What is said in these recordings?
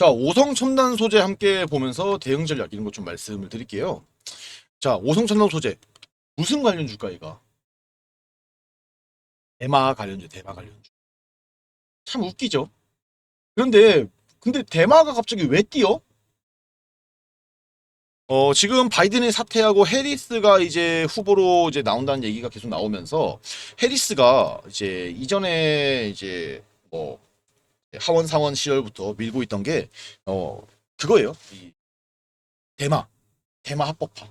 자, 오성 첨단 소재 함께 보면서 대응 전략 이런 것 좀 말씀을 드릴게요. 자, 오성 첨단 소재 무슨 관련주가 이가? 대마 관련주, 대마 관련주. 참 웃기죠. 그런데 근데 대마가 갑자기 왜 뛰어? 어, 지금 바이든이 사퇴하고 해리스가 이제 후보로 이제 나온다는 얘기가 계속 나오면서 해리스가 이제 이전에 이제 뭐 하원 상원 시절부터 밀고 있던 게 어 그거예요. 이 대마 대마 합법화.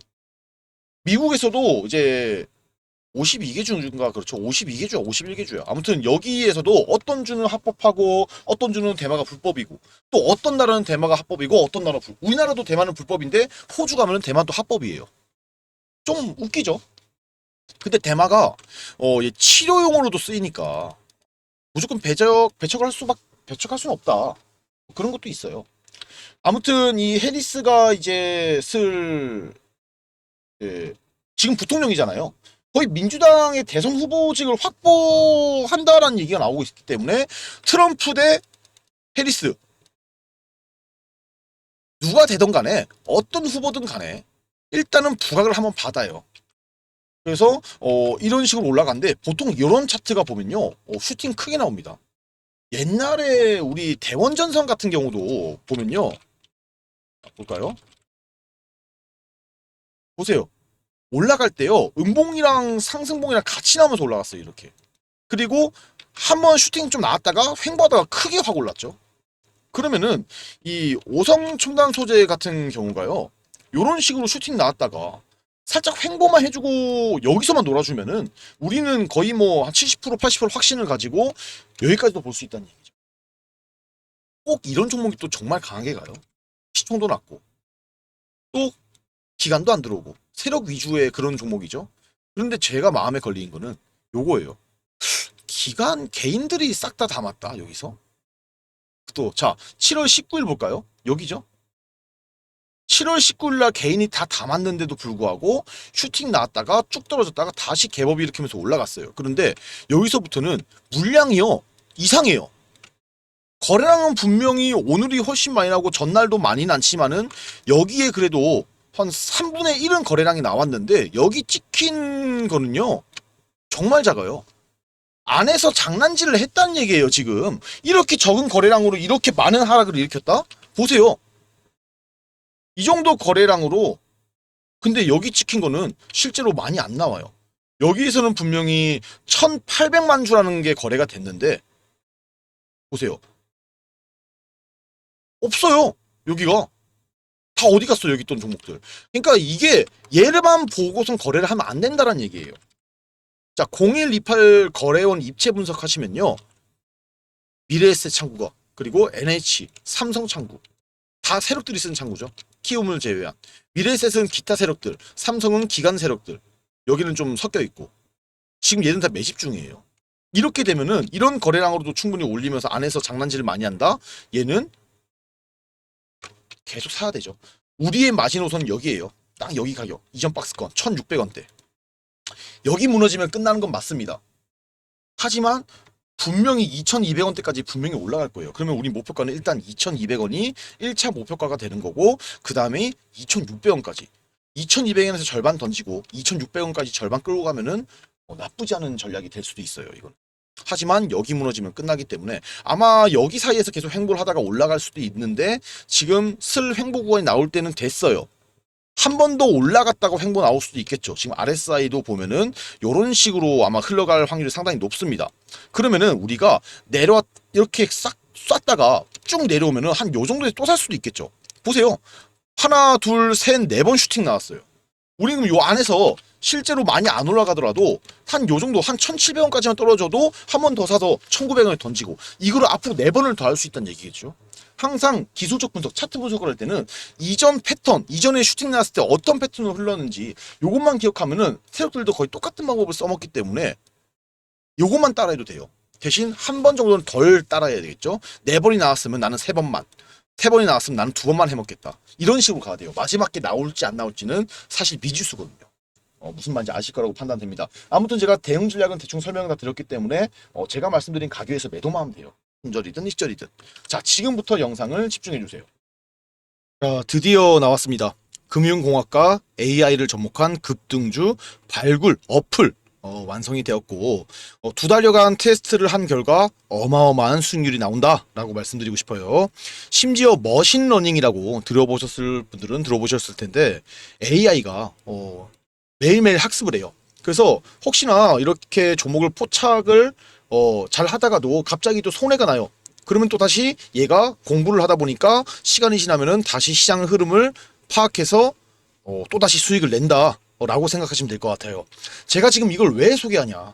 미국에서도 이제 52개 주인가 그렇죠. 52개 주야, 51개 주야. 아무튼 여기에서도 어떤 주는 합법하고 어떤 주는 대마가 불법이고 또 어떤 나라는 대마가 합법이고 어떤 나라 불. 우리나라도 대마는 불법인데 호주 가면은 대마도 합법이에요. 좀 웃기죠. 근데 대마가 어, 이 치료용으로도 쓰이니까 무조건 배적 배척할 수밖 배척할 수는 없다. 그런 것도 있어요. 아무튼 이 해리스가 이제 슬 예, 지금 부통령이잖아요. 거의 민주당의 대선 후보직을 확보한다라는 얘기가 나오고 있기 때문에 트럼프 대 해리스 누가 되던 간에 어떤 후보든 간에 일단은 부각을 한번 받아요. 그래서 어, 이런 식으로 올라간데 보통 이런 차트가 보면요 어, 슈팅 크게 나옵니다. 옛날에 우리 대원전선 같은 경우도 보면요 볼까요? 보세요. 올라갈 때요 음봉이랑 상승봉이랑 같이 나오면서 올라갔어요 이렇게. 그리고 한 번 슈팅 좀 나왔다가 횡보하다가 크게 확 올랐죠. 그러면은 이 오성 첨단 소재 같은 경우가요 요런 식으로 슈팅 나왔다가 살짝 횡보만 해주고 여기서만 놀아주면은 우리는 거의 뭐 한 70% 80% 확신을 가지고 여기까지도 볼 수 있다는 얘기죠. 꼭 이런 종목이 또 정말 강하게 가요. 시총도 낮고 또 기간도 안 들어오고 세력 위주의 그런 종목이죠. 그런데 제가 마음에 걸린 거는 요거예요. 기간 개인들이 싹 다 담았다 여기서. 또 자 7월 19일 볼까요? 여기죠. 7월 19일 날 개인이 다 담았는데도 불구하고 슈팅 나왔다가 쭉 떨어졌다가 다시 개법 일으키면서 올라갔어요. 그런데 여기서부터는 물량이요 이상해요. 거래량은 분명히 오늘이 훨씬 많이 나고 전날도 많이 많지만은 여기에 그래도 한 3분의 1은 거래량이 나왔는데 여기 찍힌 거는요 정말 작아요. 안에서 장난질을 했다는 얘기예요 지금 이렇게 적은 거래량으로 이렇게 많은 하락을 일으켰다 보세요 이 정도 거래량으로 근데 여기 찍힌 거는 실제로 많이 안 나와요. 여기에서는 분명히 1800만 주라는 게 거래가 됐는데 보세요. 없어요 여기가. 다 어디 갔어 여기 있던 종목들. 그러니까 이게 얘를만 보고선 거래를 하면 안 된다는 얘기예요. 자, 0128 거래원 입체 분석하시면요. 미래에셋 창구가 그리고 NH, 삼성 창구. 다 세력들이 쓴 창구죠. 키움을 제외한. 미래에셋은 기타 세력들, 삼성은 기간 세력들. 여기는 좀 섞여 있고. 지금 얘는 다 매집 중이에요. 이렇게 되면은 이런 거래량으로도 충분히 올리면서 안에서 장난질을 많이 한다. 얘는 계속 사야 되죠. 우리의 마지노선 여기에요. 딱 여기 가격. 이전 박스권 1,600원대. 여기 무너지면 끝나는 건 맞습니다. 하지만 분명히 2,200원대까지 분명히 올라갈 거예요. 그러면 우리 목표가는 일단 2,200원이 1차 목표가가 되는 거고 그 다음에 2,600원까지 2,200원에서 절반 던지고 2,600원까지 절반 끌고 가면은 어, 나쁘지 않은 전략이 될 수도 있어요. 이건. 하지만 여기 무너지면 끝나기 때문에 아마 여기 사이에서 계속 횡보를 하다가 올라갈 수도 있는데 지금 슬 횡보 구간이 나올 때는 됐어요. 한 번 더 올라갔다고 횡보 나올 수도 있겠죠. 지금 RSI도 보면은 이런 식으로 아마 흘러갈 확률이 상당히 높습니다. 그러면은 우리가 내려왔 이렇게 싹 쐈다가 쭉 내려오면은 한 요 정도에 또살 수도 있겠죠. 보세요. 하나, 둘, 셋, 네 번 슈팅 나왔어요. 우리는 요 안에서 실제로 많이 안 올라가더라도 한 요 정도 한 1,700원까지만 떨어져도 한 번 더 사서 1,900원에 던지고 이거를 앞으로 네 번을 더 할 수 있다는 얘기겠죠. 항상 기술적 분석, 차트 분석을 할 때는 이전 패턴, 이전에 슈팅 나왔을 때 어떤 패턴으로 흘렀는지 요것만 기억하면은 세력들도 거의 똑같은 방법을 써먹기 때문에 요것만 따라해도 돼요. 대신 한 번 정도는 덜 따라해야 되겠죠. 네 번이 나왔으면 나는 세 번만, 세 번이 나왔으면 나는 두 번만 해먹겠다. 이런 식으로 가야 돼요. 마지막 게 나올지 안 나올지는 사실 미지수거든요. 어, 무슨 말인지 아실 거라고 판단됩니다. 아무튼 제가 대응 전략은 대충 설명을 다 드렸기 때문에 어, 제가 말씀드린 가격에서 매도만 하면 돼요. 음절이든 익절이든. 자, 지금부터 영상을 집중해 주세요. 자, 드디어 나왔습니다. 금융공학과 AI를 접목한 급등주 발굴 어플 어, 완성이 되었고 어, 두 달여간 테스트를 한 결과 어마어마한 수익률이 나온다라고 말씀드리고 싶어요. 심지어 머신러닝이라고 들어보셨을 분들은 들어보셨을 텐데 AI가 어, 매일매일 학습을 해요. 그래서 혹시나 이렇게 종목을 포착을 어, 잘 하다가도 갑자기 또 손해가 나요. 그러면 또 다시 얘가 공부를 하다 보니까 시간이 지나면은 다시 시장 흐름을 파악해서 어, 또 다시 수익을 낸다라고 생각하시면 될 것 같아요. 제가 지금 이걸 왜 소개하냐?